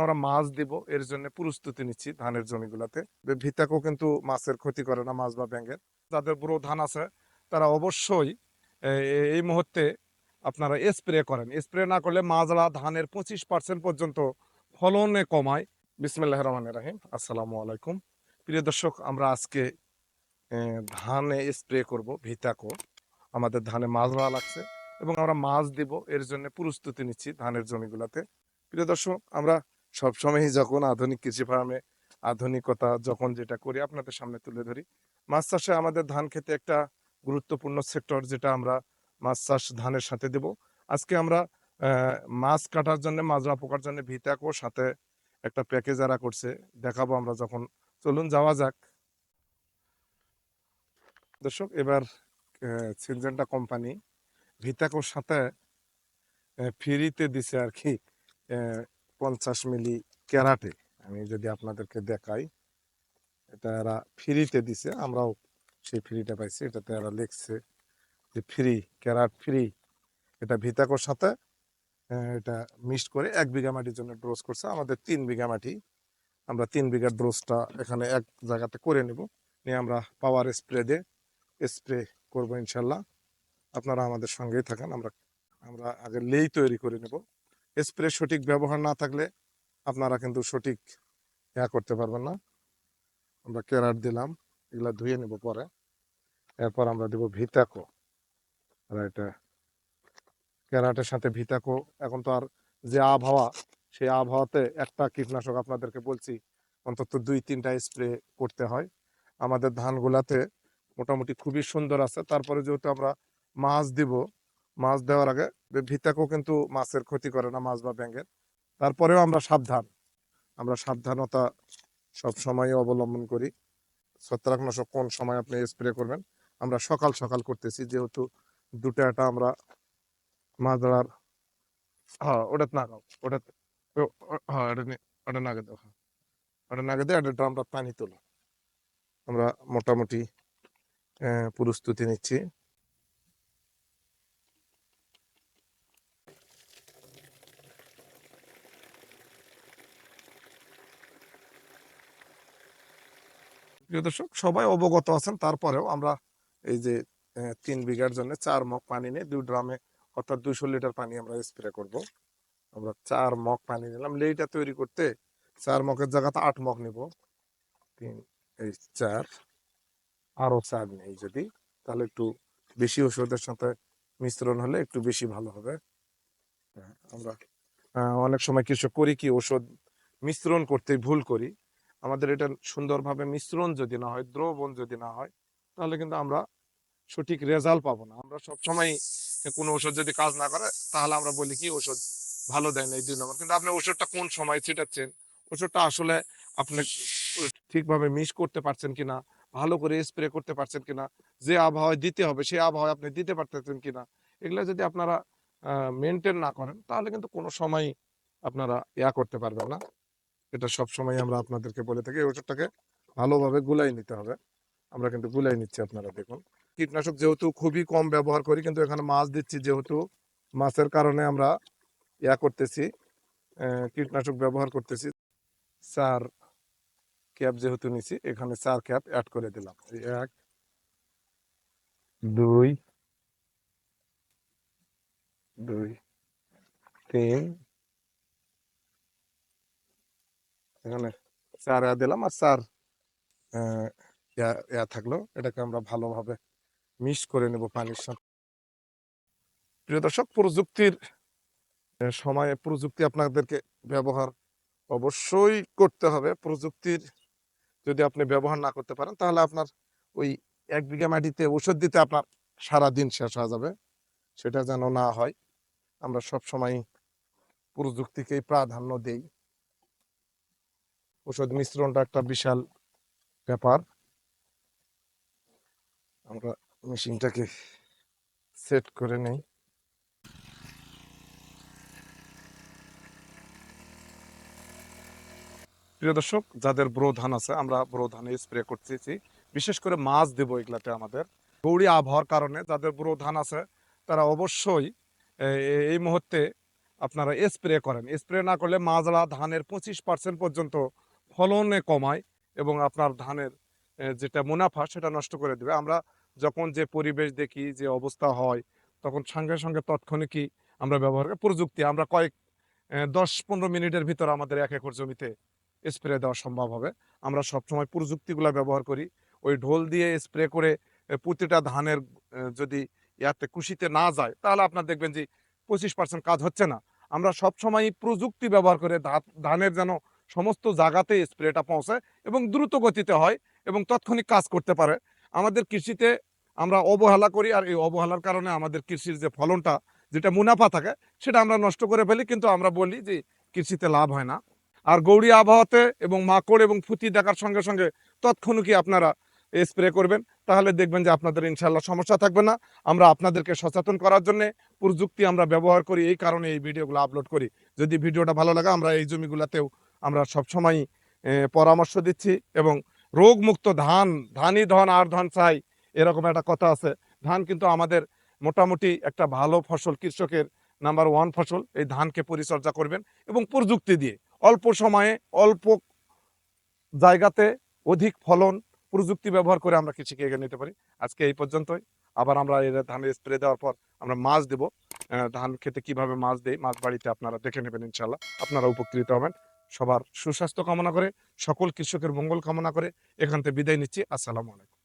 আমরা মাছ দিব, এর জন্য প্রস্তুতি নিচ্ছি ধানের জমিগুলোতে। ভিতাকও কিন্তু মাছের ক্ষতি করে না মাছ বা ব্যাঙের। যাদের বুড়ো ধান আছে, তারা অবশ্যই এই মুহূর্তে আপনারা স্প্রে করেন। স্প্রে না করলে মাজরা ধানের পঁচিশ পার্সেন্ট পর্যন্ত ফলনে কমায়। বিসমিল্লাহ রহমান রাহিম। আসসালামু আলাইকুম। প্রিয় দর্শক, আমরা আজকে ধানে স্প্রে করব ভিতাকো আমাদের ধানে মাজরা লাগছে এবং আমরা মাছ দিব, এর জন্য প্রস্তুতি নিচ্ছি ধানের জমিগুলোতে। প্রিয় দর্শক, আমরা সবসময়ই যখন আধুনিক কৃষি ফার্মে আধুনিকতা যখন যেটা করি আপনাদের সামনে তুলে ধরি, মাছ চাষে আমাদের ধান খেতে একটা গুরুত্বপূর্ণ সেক্টর যেটা আমরা মাছ চাষ ধানের সাথে দেব। আজকে আমরা মাছ কাটার জন্য মাজরা পোকার জন্য ভিতাকো সাথে একটা প্যাকেজ যারা করছে, দেখাবো আমরা যখন। চলুন যাওয়া যাক। দর্শক, এবার সিনজেন্টা কোম্পানি ভিতাকোর সাথে ফ্রিতে দিছে আর কি পঞ্চাশ মিলি ক্যারাটে। আমি যদি আপনাদেরকে দেখাই, এটা এরা ফ্রিতে দিছে, আমরাও সেই ফ্রিটা পাইছি। এটাতে এরা লিখছে যে ফ্রি, ক্যারাট ফ্রি। এটা ভিতাকোর সাথে এটা মিক্সড করে এক বিঘা মাটির জন্য ড্রোজ করছে। আমাদের তিন বিঘা মাটি। আমরা তিন বিঘার ড্রোসটা এখানে এক জায়গাতে করে নেব। নিয়ে আমরা পাওয়ার স্প্রে দিয়ে স্প্রে করব ইনশাল্লাহ। আপনারা আমাদের সঙ্গেই থাকেন। আমরা আমরা আগে লেই তৈরি করে নেব। স্প্রে সঠিক ব্যবহার না থাকলে আপনারা কিন্তু সঠিক ইয়া করতে পারবেন না। আমরা ক্যারাট দিলাম, এগুলা ধুয়ে নেব পরে। এরপর আমরা দেব ভিতাকো। আর এটা ক্যারাটের সাথে ভিতাকো। এখন তো আর যে আবহাওয়া, সেই আবহাওয়াতে একটা কীটনাশক আপনাদেরকে বলছি, অন্তত দুই তিনটা স্প্রে করতে হয়। আমাদের ধানগুলাতে মোটামুটি খুবই সুন্দর আছে। তারপরে যেহেতু আমরা মাছ দিব মাছ দেওয়ার আগে ভিতাকো কিন্তু মাছের ক্ষতি করে না মাছ বা ব্যাঙের। তারপরেও আমরা সাবধান। আমরা সাবধানতা সব সময় অবলম্বন করি। ছত্রাকনাশক কোন সময় আপনি স্প্রে করবেন? আমরা সকাল সকাল করতেছি, যেহেতু দুটো একটা আমরা মাছ ধরার হ্যাঁ ওটা না খাও। ওটা হ্যাঁ ওটা ওটা নাগে দাও হ্যাঁ। ওটা নাগে দিয়ে এটা আমরা পানি তোলো। আমরা মোটামুটি প্রস্তুতি নিচ্ছি। প্রিয় দর্শক সবাই অবগত আছেন। তারপরেও আমরা এই যে তিন বিঘার জন্য চার মগ পানি নিয়ে দুই ড্রামে অর্থাৎ দুইশো লিটার পানি আমরা স্প্রে করব। আমরা চার মগ পানি নিলাম। লেইটা তৈরি করতে চার মগের জায়গাতে আট মগ নিব। তিন এই চার আরও চার নেই যদি তাহলে একটু বেশি ওষুধের সাথে মিশ্রণ হলে একটু বেশি ভালো হবে। হ্যাঁ, আমরা অনেক সময় কিছু করি কি ওষুধ মিশ্রণ করতে ভুল করি। আমাদের এটা সুন্দরভাবে মিশ্রণ যদি না হয়, দ্রবণ যদি না হয়, তাহলে কিন্তু আমরা সঠিক রেজাল্ট পাবো না। আমরা সবসময় কোনো ওষুধ যদি কাজ না করে, তাহলে আমরা বলি কি ওষুধ ভালো দেয় না, এই দুই নম্বর। কিন্তু আপনি ওষুধটা কোন সময় ছিটাচ্ছেন? ওষুধটা আসলে আপনি ঠিকভাবে মিস করতে পারছেন কিনা, ভালো করে স্প্রে করতে পারছেন কিনা, যে আবহাওয়ায় দিতে হবে, সেই আবহাওয়ায় আপনি দিতে পারতেছেন কিনা, এগুলো যদি আপনারা মেনটেন না করেন, তাহলে কিন্তু কোনো সময় আপনারা ইয়া করতে পারবেন না। এটা সব সময় আমরা আপনাদেরকে বলে থাকি ওষুধটাকে ভালোভাবে গুলাই নিতে হবে। আমরা কিন্তু গুলাই নিচ্ছি আপনারা দেখুন। কীটনাশক যেহেতু খুবই কম ব্যবহার করি, কিন্তু এখানে মাছ দিচ্ছি যেহেতু মাছের কারণে আমরা ইয়া করতেছি কীটনাশক ব্যবহার করতেছি। চার ক্যাপ যেহেতু নিছি, এখানে চার ক্যাপ অ্যাড করে দিলাম। এক, দুই দুই, তিন এখানে চার দিলাম আর চার ইয়া থাকল। এটাকে আমরা ভালোভাবে মিক্স করে নেব পানির সাথে। প্রিয় দর্শক, প্রযুক্তির সময়ে প্রযুক্তি আপনাদেরকে ব্যবহার অবশ্যই করতে হবে। প্রযুক্তির যদি আপনি ব্যবহার না করতে পারেন, তাহলে আপনার ওই এক বিঘা মাটিতে ওষুধ দিতে আপনার সারা দিন শেষ হয়ে যাবে। সেটা যেন না হয়। আমরা সব সময় প্রযুক্তিকেই প্রাধান্য দেই। ওষুধ মিশ্রণটা একটা বিশাল ব্যাপার। আমরা মেশিনটাকে সেট করে নেই। প্রিয় দর্শক, যাদের ব্রো ধান আছে, আমরা ব্রো ধানে স্প্রে করতেছি। বিশেষ করে মাছ দেবো এগুলাতে আমাদের। গৌড়ি আবহাওয়ার কারণে যাদের ব্রো ধান আছে, তারা অবশ্যই এই মুহূর্তে আপনারা স্প্রে করেন। স্প্রে না করলে মাজরা ধানের পঁচিশ পার্সেন্ট পর্যন্ত ফলনে কমায় এবং আপনার ধানের যেটা মুনাফা সেটা নষ্ট করে দেবে। আমরা যখন যে পরিবেশ দেখি, যে অবস্থা হয়, তখন সঙ্গে সঙ্গে তৎক্ষণিকই আমরা ব্যবহার করি। প্রযুক্তি, আমরা কয়েক দশ পনেরো মিনিটের ভিতর আমাদের এক একর জমিতে স্প্রে দেওয়া সম্ভব হবে। আমরা সবসময় প্রযুক্তিগুলো ব্যবহার করি। ওই ঢোল দিয়ে স্প্রে করে প্রতিটা ধানের যদি ইয়াতে কুশিতে না যায়, তাহলে আপনার দেখবেন যে পঁচিশ পার্সেন্ট কাজ হচ্ছে না। আমরা সবসময় প্রযুক্তি ব্যবহার করে ধানের যেন সমস্ত জায়গাতে স্প্রেটা পৌঁছায় এবং দ্রুত গতিতে হয় এবং তৎক্ষণিক কাজ করতে পারে। আমাদের কৃষিতে আমরা অবহেলা করি আর এই অবহেলার কারণে আমাদের কৃষির যে ফলনটা, যেটা মুনাফা থাকে, সেটা আমরা নষ্ট করে ফেলি। কিন্তু আমরা বলি যে কৃষিতে লাভ হয় না। আর গৌরী আবহাওয়াতে এবং মাকড় এবং ফুতি দেখার সঙ্গে সঙ্গে তৎক্ষণিকই আপনারা স্প্রে করবেন। তাহলে দেখবেন যে আপনাদের ইনশাল্লাহ সমস্যা থাকবে না। আমরা আপনাদেরকে সচেতন করার জন্য প্রযুক্তি আমরা ব্যবহার করি। এই কারণে এই ভিডিওগুলো আপলোড করি। যদি ভিডিওটা ভালো লাগে, আমরা এই জমিগুলোতেও আমরা সবসময় পরামর্শ দিচ্ছি এবং রোগমুক্ত ধান, ধানই ধন আর ধন চাই, এরকম একটা কথা আছে। ধান কিন্তু আমাদের মোটামুটি একটা ভালো ফসল, কৃষকের নাম্বার ওয়ান ফসল, এই ধানকে পরিচর্যা করবেন এবং প্রযুক্তি দিয়ে অল্প সময়ে, অল্প জায়গাতে অধিক ফলন প্রযুক্তি ব্যবহার করে আমরা কৃষিকে এগিয়ে নিতে পারি। আজকে এই পর্যন্তই। আবার আমরা এর ধানের স্প্রে দেওয়ার পর আমরা মাছ দেব। ধান খেতে কীভাবে মাছ দেই, মাছ বাড়িতে আপনারা দেখে নেবেন ইনশাল্লাহ আপনারা উপকৃত হবেন। সবার সুস্বাস্থ্য কামনা করে, সকল কৃষকের মঙ্গল কামনা করে এখান থেকে বিদায় নিচ্ছি। আসসালামু আলাইকুম।